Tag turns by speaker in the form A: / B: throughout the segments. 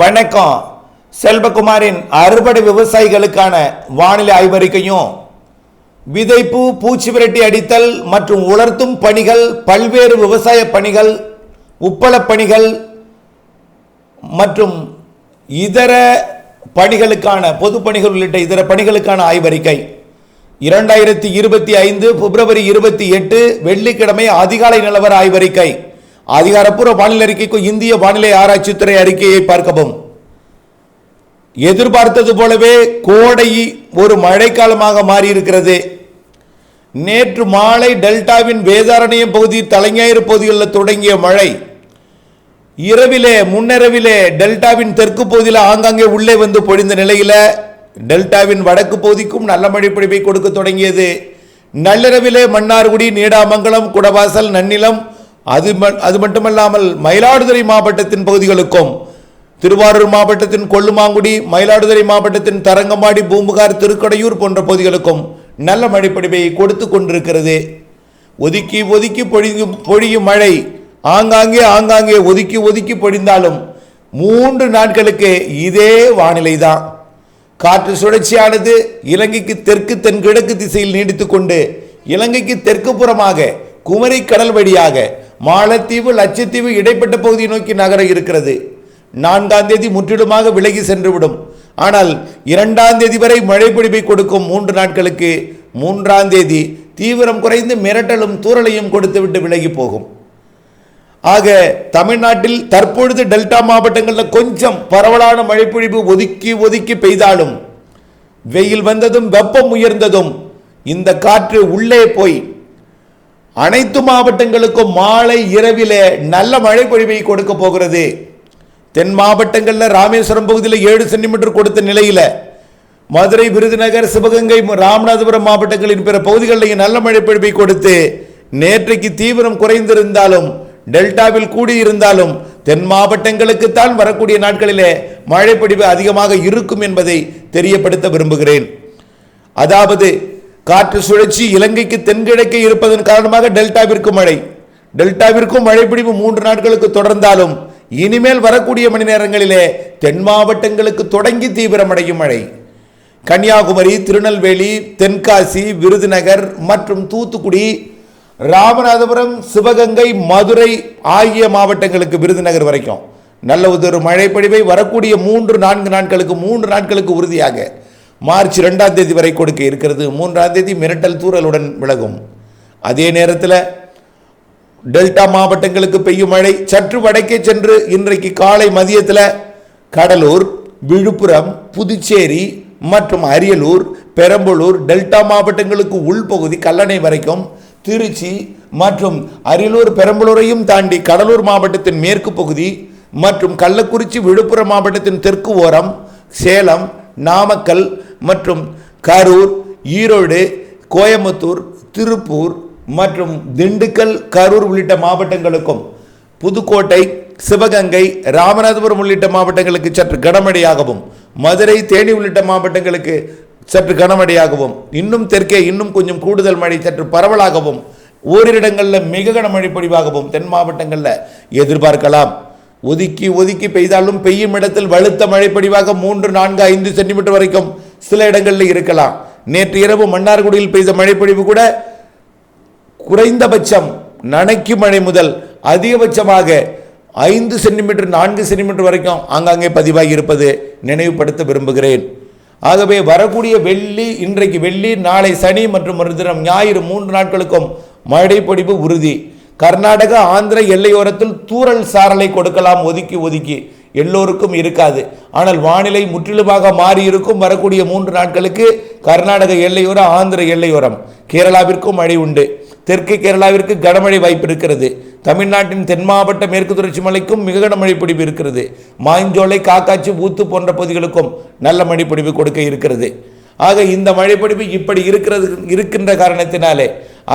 A: வணக்கம். செல்வகுமாரின் அறுவடை விவசாயிகளுக்கான வானிலை ஆய்வறிக்கையும் விதைப்பு பூச்சி விரட்டி அடித்தல் மற்றும் உலர்த்தும் பணிகள் பல்வேறு விவசாய பணிகள் உப்பளப் பணிகள் மற்றும் இதர பணிகளுக்கான பொது பணிகள் உள்ளிட்ட இதர பணிகளுக்கான ஆய்வறிக்கை. இரண்டாயிரத்தி இருபத்தி ஐந்து பிப்ரவரி இருபத்தி எட்டு வெள்ளிக்கிழமை அதிகாலை நிலவர ஆய்வறிக்கை. அதிகாரப்பூர்வ வானிலை அறிக்கைக்கும் இந்திய வானிலை ஆராய்ச்சித்துறை அறிக்கையை பார்க்கவும். எதிர்பார்த்தது போலவே கோடை ஒரு மழைக்காலமாக மாறியிருக்கிறது. நேற்று மாலை டெல்டாவின் வேதாரண்யம் பகுதி தலைஞாயிறு பகுதிகளில் தொடங்கிய மழை. இரவிலே முன்னிரவிலே டெல்டாவின் தெற்கு பகுதியில் ஆங்காங்கே உள்ளே வந்து பொழிந்த நிலையில் டெல்டாவின் வடக்கு பகுதிக்கும் நல்ல மழை பொழிவை கொடுக்க தொடங்கியது. நள்ளிரவிலே மன்னார்குடி நீடாமங்கலம் குடவாசல் நன்னிலம் அது அது மட்டுமல்லாமல் மயிலாடுதுறை மாவட்டத்தின் பகுதிகளுக்கும் திருவாரூர் மாவட்டத்தின் கொள்ளுமாங்குடி மயிலாடுதுறை மாவட்டத்தின் தரங்கம்பாடி பூம்புகார் திருக்கடையூர் போன்ற பகுதிகளுக்கும் நல்ல மழைப்பொழிவை கொடுத்து கொண்டிருக்கிறது. ஒதுக்கி ஒதுக்கி பொழியும் பொழியும் மழை ஆங்காங்கே ஆங்காங்கே ஒதுக்கி ஒதுக்கி பொழிந்தாலும் மூன்று நாட்களுக்கு இதே வானிலை தான். காற்று சுழற்சியானது இலங்கைக்கு தெற்கு தென்கிழக்கு திசையில் நீடித்துக்கொண்டு இலங்கைக்கு தெற்கு புறமாக குமரி கடல் வழியாக மாலத்தீவு லட்சத்தீவு இடைப்பட்ட பகுதியை நோக்கி நகர இருக்கிறது. நான்காம் தேதி முற்றிலுமாக விலகி சென்றுவிடும். ஆனால் இரண்டாம் தேதி வரை மழை கொடுக்கும் மூன்று நாட்களுக்கு மூன்றாம் தேதி தீவிரம் குறைந்து மிரட்டலும் தூறலையும் கொடுத்துவிட்டு விலகி போகும். ஆக தமிழ்நாட்டில் தற்பொழுது டெல்டா மாவட்டங்களில் கொஞ்சம் பரவலான மழைப்பொழிவு ஒதுக்கி ஒதுக்கி பெய்தாலும் வெயில் வந்ததும் வெப்பம் உயர்ந்ததும் இந்த காற்று உள்ளே போய் அனைத்து மாவட்டங்களுக்கும் மாலை இரவிலே நல்ல மழை பொழிவை கொடுக்க போகிறது. தென் மாவட்டங்களில் ராமேஸ்வரம் பகுதியில் ஏழு சென்டிமீட்டர் கொடுத்த நிலையில் மதுரை விருதுநகர் சிவகங்கை ராமநாதபுரம் மாவட்டங்களின் பிற பகுதிகளில் நல்ல மழை பொழிவை கொடுத்து நேற்றைக்கு தீவிரம் குறைந்திருந்தாலும் டெல்டாவில் கூடியிருந்தாலும் தென் மாவட்டங்களுக்குத்தான் வரக்கூடிய நாட்களிலே மழைப்பொழிவு அதிகமாக இருக்கும் என்பதை தெரியப்படுத்த விரும்புகிறேன். அதாவது காற்று சுழற்சி இலங்கைக்கு தென்கிழக்கே இருப்பதன் காரணமாக டெல்டாவிற்கு மழை. டெல்டாவிற்கும் மழைப்பிடிவு மூன்று நாட்களுக்கு தொடர்ந்தாலும் இனிமேல் வரக்கூடிய மணி நேரங்களிலே தென் மாவட்டங்களுக்கு தொடங்கி தீவிரமடையும் மழை. கன்னியாகுமரி திருநெல்வேலி தென்காசி விருதுநகர் மற்றும் தூத்துக்குடி ராமநாதபுரம் சிவகங்கை மதுரை ஆகிய மாவட்டங்களுக்கு விருதுநகர் வரைக்கும். நல்ல ஒரு மழைப்பொழிவை வரக்கூடிய மூன்று நான்கு நாட்களுக்கு மூன்று நாட்களுக்கு உறுதியாக மார்ச் ரெண்டாம் தேதி வரை கொடுக்க இருக்கிறது. மூன்றாம் தேதி மிரட்டல் தூறலுடன் விலகும். அதே நேரத்தில் டெல்டா மாவட்டங்களுக்கு பெய்யும் மழை சற்று வடக்கே சென்று இன்றைக்கு காலை மதியத்தில் கடலூர் விழுப்புரம் புதுச்சேரி மற்றும் அரியலூர் பெரம்பலூர் டெல்டா மாவட்டங்களுக்கு உள்பகுதி கல்லணை வரைக்கும் திருச்சி மற்றும் அரியலூர் பெரம்பலூரையும் தாண்டி கடலூர் மாவட்டத்தின் மேற்கு பகுதி மற்றும் கள்ளக்குறிச்சி விழுப்புரம் மாவட்டத்தின் தெற்கு ஓரம் சேலம் நாமக்கல் மற்றும் கரூர் ஈரோடு கோயம்புத்தூர் திருப்பூர் மற்றும் திண்டுக்கல் கரூர் உள்ளிட்ட மாவட்டங்களுக்கும் புதுக்கோட்டை சிவகங்கை ராமநாதபுரம் உள்ளிட்ட மாவட்டங்களுக்கு சற்று கனமழையாகவும் மதுரை தேனி உள்ளிட்ட மாவட்டங்களுக்கு சற்று கனமழையாகவும் இன்னும் தெற்கே இன்னும் கொஞ்சம் கூடுதல் மழை சற்று பரவலாகவும் ஓரிடங்களில் மிக கனமழை பொழிவாகவும் தென் மாவட்டங்களில் எதிர்பார்க்கலாம். ஒதுக்கி ஒதுக்கி பெய்தாலும் பெய்யும் இடத்தில் வலுத்த மழை பொழிவாக மூன்று நான்கு ஐந்து சென்டிமீட்டர் வரைக்கும் சில இடங்களில் இருக்கலாம். நேற்று இரவு மன்னார்குடியில் பெய்த மழைப்பொழிவு கூட குறைந்தபட்சம் நனைக்கு மழை முதல் அதிகபட்சமாக ஐந்து சென்டிமீட்டர் நான்கு சென்டிமீட்டர் வரைக்கும் ஆங்காங்கே பதிவாகி இருப்பது நினைவுபடுத்த விரும்புகிறேன். ஆகவே வரக்கூடிய வெள்ளி இன்றைக்கு வெள்ளி நாளை சனி மற்றும் மறுதினம் ஞாயிறு மூன்று நாட்களுக்கும் மழை உறுதி. கர்நாடகா ஆந்திர எல்லையோரத்தில் தூரல் சாரலை கொடுக்கலாம் ஒதுக்கி ஒதுக்கி. எல்லோருக்கும் இருக்காது. ஆனால் வானிலை முற்றிலுமாக மாறி இருக்கும் வரக்கூடிய மூன்று நாட்களுக்கு கர்நாடக எல்லையோரம் ஆந்திர எல்லையோரம் கேரளாவிற்கும் மழை உண்டு. தெற்கு கேரளாவிற்கு கனமழை வாய்ப்பு இருக்கிறது. தமிழ்நாட்டின் தென் மாவட்ட மேற்கு தொடர்ச்சி மலைக்கும் மிக கனமழை பிடிப்பு இருக்கிறது. மாஞ்சோலை காக்காச்சி ஊத்து போன்ற பகுதிகளுக்கும் நல்ல மழை பிடிப்பு கொடுக்க இருக்கிறது. ஆக இந்த மழைப்பிடிப்பு இப்படி இருக்கிறது இருக்கின்ற காரணத்தினாலே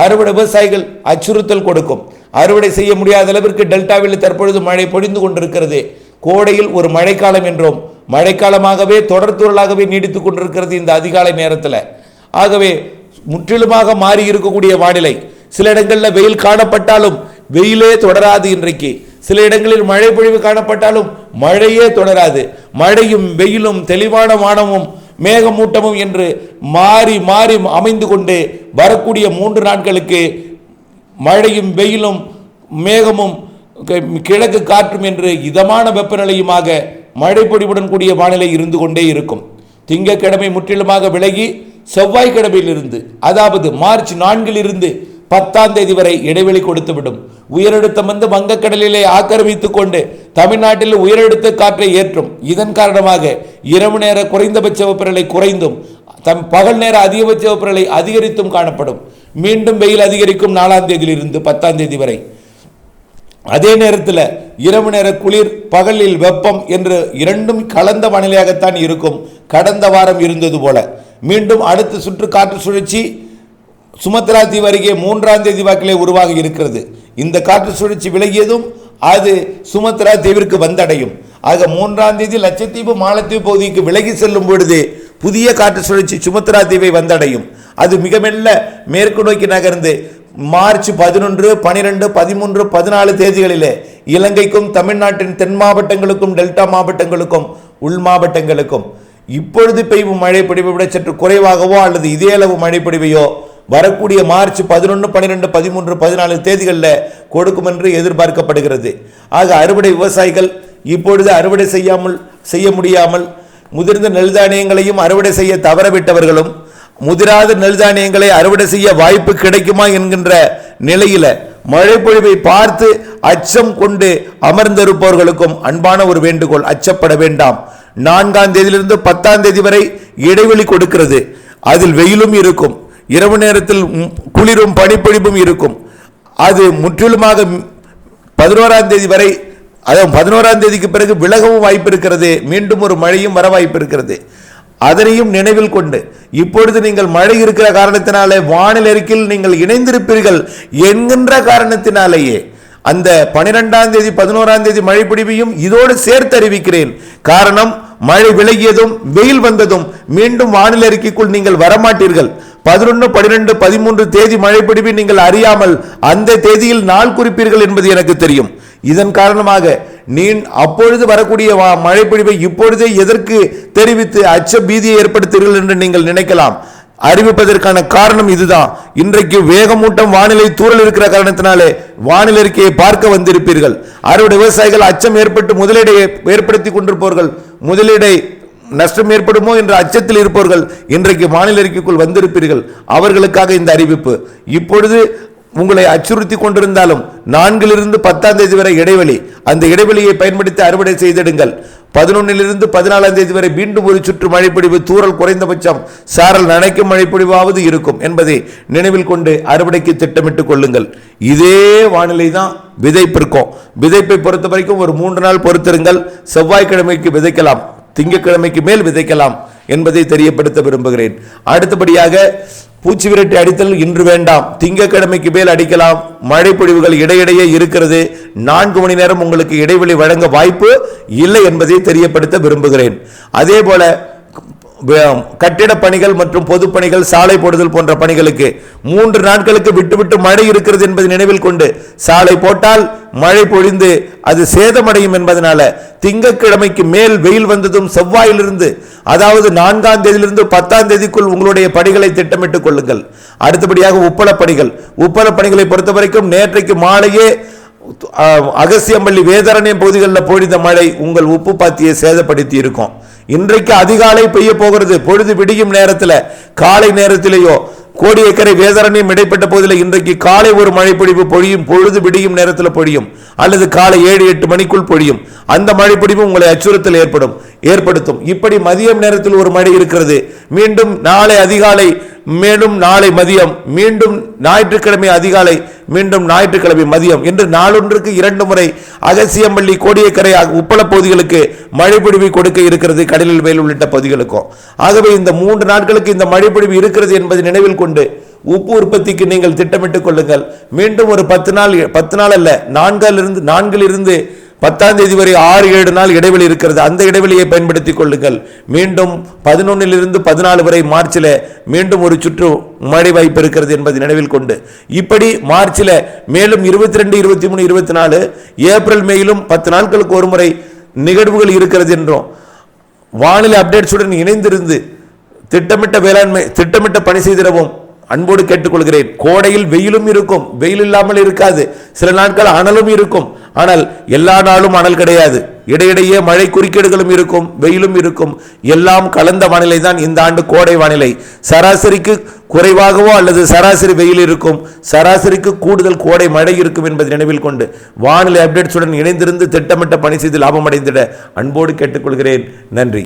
A: அறுவடை விவசாயிகள் அச்சுறுத்தல் கொடுக்கும். அறுவடை செய்ய முடியாத அளவிற்கு டெல்டாவில் தற்பொழுது மழை பொழிந்து கொண்டிருக்கிறது. கோடையில் ஒரு மழைக்காலம் என்றோம் மழைக்காலமாகவே தொடர்தூரலாகவே நீடித்துக் கொண்டிருக்கிறது இந்த அதிகாலை நேரத்தில். ஆகவே முற்றிலுமாக மாறி இருக்கக்கூடிய வானிலை சில இடங்களில் வெயில் காணப்பட்டாலும் வெயிலே தொடராது இன்றைக்கு. சில இடங்களில் மழை பொழிவு காணப்பட்டாலும் மழையே தொடராது. மழையும் வெயிலும் தெளிவான வானமும் மேகமூட்டமும் என்று மாறி மாறி அமைந்து கொண்டு வரக்கூடிய மூன்று நாட்களுக்கு மழையும் வெயிலும் மேகமும் கிழக்கு காற்றும் என்று இதமான வெப்பநிலையுமாக மழைப்பொடிவுடன் கூடிய வானிலை இருந்து கொண்டே இருக்கும். திங்கட்கிழமை முற்றிலுமாக விலகி செவ்வாய்க்கிழமையிலிருந்து அதாவது மார்ச் நான்கிலிருந்து பத்தாம் தேதி வரை இடைவெளி கொடுத்துவிடும். உயரழுத்தம் வந்து வங்கக்கடலிலே ஆக்கிரமித்துக் கொண்டு தமிழ்நாட்டில் உயரழுத்த காற்றை ஏற்றும். இதன் காரணமாக இரவு நேர குறைந்தபட்ச வெப்பநிலை குறைந்தும் தம் பகல் நேர அதிகபட்ச வெப்பநிலை அதிகரித்தும் காணப்படும். மீண்டும் வெயில் அதிகரிக்கும் நாலாம் தேதியிலிருந்து பத்தாம் தேதி வரை. அதே நேரத்தில் இரவு நேர குளிர் பகலில் வெப்பம் என்று இரண்டும் கலந்த வானிலையாகத்தான் இருக்கும். கடந்த வாரம் இருந்தது போல. மீண்டும் அடுத்த சுற்று காற்று சுழற்சி சுமத்ரா தீவு அருகே மூன்றாம் தேதி வாக்கிலே உருவாக இருக்கிறது. இந்த காற்று சுழற்சி விலகியதும் அது சுமத்ரா தீவிற்கு வந்தடையும். ஆக மூன்றாம் தேதி லட்சத்தீவு மாலத்தீவு பகுதிக்கு விலகி செல்லும் பொழுது புதிய காற்று சுழற்சி சுமத்ரா தீவை வந்தடையும். அது மிக மெல்ல மேற்கு நோக்கி நகர்ந்து மார்ச் பதினொன்று பனிரெண்டு பதிமூன்று பதினாலு தேதிகளிலே இலங்கைக்கும் தமிழ்நாட்டின் தென் மாவட்டங்களுக்கும் டெல்டா மாவட்டங்களுக்கும் உள் மாவட்டங்களுக்கும் இப்பொழுது பெய்யும் மழை பொழிவை விட சற்று குறைவாகவோ அல்லது இதே அளவு மழை பொழிவையோ வரக்கூடிய மார்ச் பதினொன்று பன்னிரெண்டு பதிமூன்று பதினாலு தேதிகளில் கொடுக்கும் என்று எதிர்பார்க்கப்படுகிறது. ஆக அறுவடை விவசாயிகள் இப்பொழுது அறுவடை செய்யாமல் செய்ய முடியாமல் முதிர்ந்த நெல் தானியங்களையும் அறுவடை செய்ய தவறவிட்டவர்களும் முதிராத நெல் தானியங்களை அறுவடை செய்ய வாய்ப்பு கிடைக்குமா என்கின்ற நிலையில மழை பொழிவை பார்த்து அச்சம் கொண்டு அமர்ந்திருப்பவர்களுக்கும் அன்பான ஒரு வேண்டுகோள் அச்சப்பட வேண்டாம். நான்காம் தேதியிலிருந்து பத்தாம் தேதி வரை இடைவெளி கொடுக்கிறது. அதில் வெயிலும் இருக்கும். இரவு நேரத்தில் குளிரும் பனிப்பொழிவும் இருக்கும். அது முற்றிலுமாக பதினோராம் தேதி வரை அதாவது பதினோராம் தேதிக்கு பிறகு விலகவும் வாய்ப்பு இருக்கிறது. மீண்டும் ஒரு மழையும் வர வாய்ப்பு இருக்கிறது. அதனையும் நினைவில் கொண்டு இப்பொழுது நீங்கள் மழை இருக்கிற காரணத்தினாலே வானிலை அறிக்கையில் நீங்கள் இணைந்திருப்பீர்கள் என்கின்ற காரணத்தினாலேயே. அந்த பனிரெண்டாம் தேதி பதினோராம் தேதி மழை பிடிவையும் இதோடு சேர்த்து அறிவிக்கிறேன். காரணம் மழை விலகியதும் வெயில் வந்ததும் மீண்டும் வானிலை அறிக்கைக்குள் நீங்கள் வரமாட்டீர்கள். பதினொன்று பனிரெண்டு பதிமூன்று தேதி மழை பிடிவை நீங்கள் அறியாமல் அந்த தேதியில் நாள் குறிப்பீர்கள் என்பது எனக்கு தெரியும். இதன் காரணமாக நீ அப்பொழுது வரக்கூடிய வா- மழைப்பொழிவை இப்பொழுதே எதற்கு தெரிவித்து அச்ச பீதியை ஏற்படுத்துகிறீர்கள் என்று நீங்கள் நினைக்கலாம். அறிவிப்பதற்கான காரணம் இதுதான். இன்றைக்கு வேகமூட்டம் வானிலை தூறல் இருக்கிற காரணத்தினாலே வானிலை அறிக்கையை பார்க்க வந்திருப்பீர்கள். அறுவடை விவசாயிகள் அச்சம் ஏற்பட்டு முதலீடை ஏற்படுத்தி கொண்டிருப்பவர்கள் முதலீடை நஷ்டம் ஏற்படுமோ என்ற அச்சத்தில் இருப்பவர்கள் இன்றைக்கு மாநில அறிக்கைக்குள் வந்திருப்பீர்கள். அவர்களுக்காக இந்த அறிவிப்பு. இப்பொழுது உங்களை அச்சுறுத்தி கொண்டிருந்தாலும் நான்கிலிருந்து பத்தாம் தேதி வரை இடைவெளி. அந்த இடைவெளியை பயன்படுத்தி அறுவடை செய்திடுங்கள். பதினொன்னிலிருந்து பதினாலாம் தேதி வரை மீண்டும் ஒரு சுற்று மழைப்பொழிவு தூரல் குறைந்தபட்சம் சாரல் நனைக்கும் மழைப்பொழிவாவது இருக்கும் என்பதை நினைவில் கொண்டு அறுவடைக்கு திட்டமிட்டுக் கொள்ளுங்கள். இதே வானிலை தான் விதைப்பிற்கும். விதைப்பை பொறுத்த வரைக்கும் ஒரு மூன்று நாள் பொறுத்திருங்கள். செவ்வாய்க்கிழமைக்கு விதைக்கலாம் திங்கட்கிழமைக்கு மேல் விதைக்கலாம் என்பதை தெரியப்படுத்த விரும்புகிறேன். அடுத்தபடியாக பூச்சி விரட்டி அடித்தல் இன்று வேண்டாம். திங்கக்கிழமைக்கு மேல் அடிக்கலாம். மழைப்பொழிவுகள் இடையிடையே இருக்கிறது. நான்கு மணி நேரம் உங்களுக்கு இடைவெளி வழங்க வாய்ப்பு இல்லை என்பதை தெரியப்படுத்த விரும்புகிறேன். அதே போல கட்டிட பணிகள் மற்றும் பொதுப்பணிகள் சாலை போடுதல் போன்ற பணிகளுக்கு மூன்று நாட்களுக்கு விட்டுவிட்டு மழை இருக்கிறது என்பதை நினைவில் கொண்டு சாலை போட்டால் மழை பொழிந்து அது சேதமடையும் என்பதனால திங்கட்கிழமைக்கு மேல் வெயில் வந்ததும் செவ்வாயிலிருந்து அதாவது நான்காம் தேதியிலிருந்து பத்தாம் தேதிக்குள் உங்களுடைய பணிகளை திட்டமிட்டுக் கொள்ளுங்கள். அடுத்தபடியாக உப்பள பணிகள். உப்பளப் பணிகளை பொறுத்த வரைக்கும் நேற்றைக்கு மாலையே அகசியம்பள்ளி வேதாரண்யம் பகுதிகளில் பொழிந்த மழை உங்கள் உப்பு பாத்தியை சேதப்படுத்தி இருக்கும். இன்றைக்கு அதிகாலை பெய்ய போகிறது. பொழுது விடியும் நேரத்தில் காலை நேரத்திலேயோ கோடி ஏக்கரை வேதாரண்யம் இடைப்பட்ட பகுதியில் இன்றைக்கு காலை ஒரு மழைப்பொழிவு பொழியும் பொழுது விடியும் நேரத்தில் பொழியும் அல்லது காலை ஏழு எட்டு மணிக்குள் பொழியும். அந்த மழைப்பொழிவு உங்களை அச்சுறுத்தல் ஏற்படும் ஏற்படுத்தும். இப்படி மதியம் நேரத்தில் ஒரு மழை இருக்கிறது. மீண்டும் நாளை அதிகாலை மேலும் நாளை மதியம் மீண்டும் ஞாயிற்றுக்கிழமை அதிகாலை மீண்டும் ஞாயிற்றுக்கிழமை மதியம் என்று நாளொன்றுக்கு இரண்டு முறை அகசியம்பள்ளி கோடியக்கரை உப்பள பகுதிகளுக்கு மழை கொடுக்க இருக்கிறது கடலில் மேல் உள்ளிட்ட பகுதிகளுக்கும். ஆகவே இந்த மூன்று நாட்களுக்கு இந்த மழை இருக்கிறது என்பதை நினைவில் கொண்டு உப்பு உற்பத்திக்கு நீங்கள் திட்டமிட்டுக் கொள்ளுங்கள். மீண்டும் ஒரு பத்து நாள் பத்து நாள் அல்ல நான்கிலிருந்து நான்கிலிருந்து பத்தாம் தேதி வரை ஆறு ஏழு நாள் இடைவெளி இருக்கிறது. அந்த இடைவெளியை பயன்படுத்திக் கொள்ளுங்கள். மீண்டும் பதினொன்னிலிருந்து பதினாலு வரை மார்ச்சில் மீண்டும் ஒரு சுற்று மழை வாய்ப்பு இருக்கிறது என்பதை நினைவில் கொண்டு. இப்படி மார்ச்சில் மேலும் இருபத்தி ரெண்டு இருபத்தி மூணு இருபத்தி நாலு ஏப்ரல் மேயிலும் பத்து நாட்களுக்கு ஒரு முறை நிகழ்வுகள் இருக்கிறது என்றும் வானிலை அப்டேட்ஸுடன் இணைந்திருந்து திட்டமிட்ட வேளாண்மை திட்டமிட்ட பணி செய்திடவும் அன்போடு கேட்டுக்கொள்கிறேன். கோடையில் வெயிலும் இருக்கும். வெயில் இல்லாமல் இருக்காது. சில நாட்கள் அனலும் இருக்கும். ஆனால் எல்லா நாளும் அனல் கிடையாது. இடையிடையே மழை குறுக்கீடுகளும் இருக்கும் வெயிலும் இருக்கும். எல்லாம் கலந்த வானிலை தான் இந்த ஆண்டு கோடை வானிலை. சராசரிக்கு குறைவாகவோ அல்லது சராசரி வெயில் இருக்கும். சராசரிக்கு கூடுதல் கோடை மழை இருக்கும் என்பதை நினைவில் கொண்டு வானிலை அப்டேட்ஸுடன் இணைந்திருந்து திட்டமிட்ட பணி செய்து லாபமடைந்திட அன்போடு கேட்டுக்கொள்கிறேன். நன்றி.